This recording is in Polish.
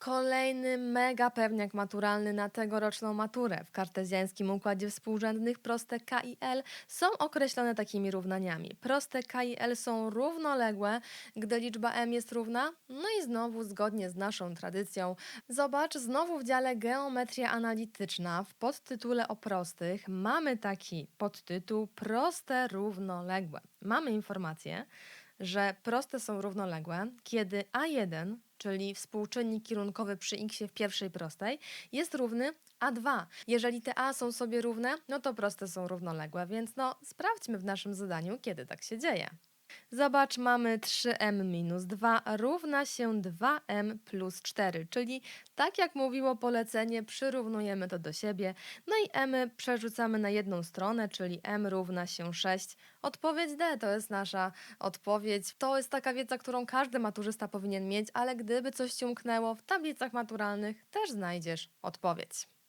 Kolejny mega pewniak maturalny na tegoroczną maturę. W kartezjańskim układzie współrzędnych proste K i L są określone takimi równaniami. Proste K i L są równoległe, gdy liczba m jest równa. No i znowu, zgodnie z naszą tradycją, zobacz, znowu w dziale Geometria analityczna w podtytule o prostych mamy taki podtytuł Proste równoległe. Mamy informację, że proste są równoległe, kiedy A1, czyli współczynnik kierunkowy przy x w pierwszej prostej, jest równy A2. Jeżeli te A są sobie równe, no to proste są równoległe, więc no sprawdźmy w naszym zadaniu, kiedy tak się dzieje. Zobacz, mamy 3m minus 2 równa się 2m plus 4, czyli tak jak mówiło polecenie, przyrównujemy to do siebie, no i m przerzucamy na jedną stronę, czyli m równa się 6. Odpowiedź D to jest nasza odpowiedź. To jest taka wiedza, którą każdy maturzysta powinien mieć, ale gdyby coś ci umknęło, w tablicach maturalnych też znajdziesz odpowiedź.